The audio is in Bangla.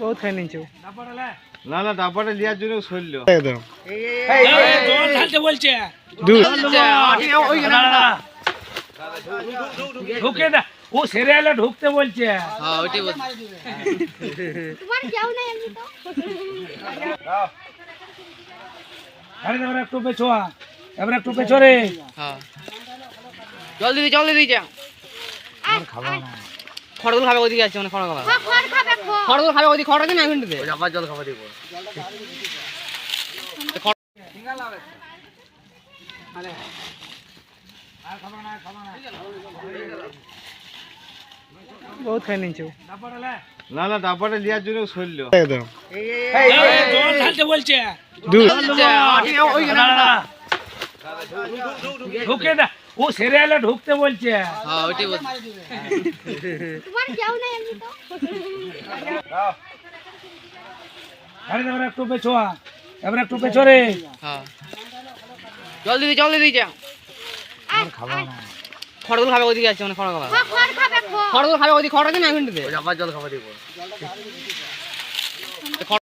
বহুত খাই নিয়েছো না না ডাব্বাটা লিয়ার জন্য একদম বলছে। ঢুকে দা। ও সেরে এলে ঢুকতে বলছে। তোমার কেউ নাই এমনি তো? আরে এবার একটু পেছোয়া এবার একটু পেছো রে জল দিদি জল দিদি যা খড়গুলো খাবে ওদিকে আছে মানে খড় খাবে খড় খাবে খড় খড়গুলো খাবে ওদিকে দিন এক মিনিট দে আবার জল খাবার দিব বহুত খাই নিয়েছো না না ডাব্বাটা লিয়ার জন্য শৈল্য একদম জল ঢালতে বলছে দুধ ঢুকে দা ও সেরে এলে ঢুকতে বলছে। হ্যাঁ ওইটাই বলছি। তোমার কেউ নাই এমনি তো? আরে এবার একটু পেছোয়া এবার একটু পেছো রে। হ্যাঁ। জল দিদি জল দিদি যা। খড়গুলো খাবে ওদিকে আছে মানে খড় খাবে। খড় খাবে খড়। খড়গুলো খাবে ওদিকে এক মিনিট দে আবার জল খাবার দিব।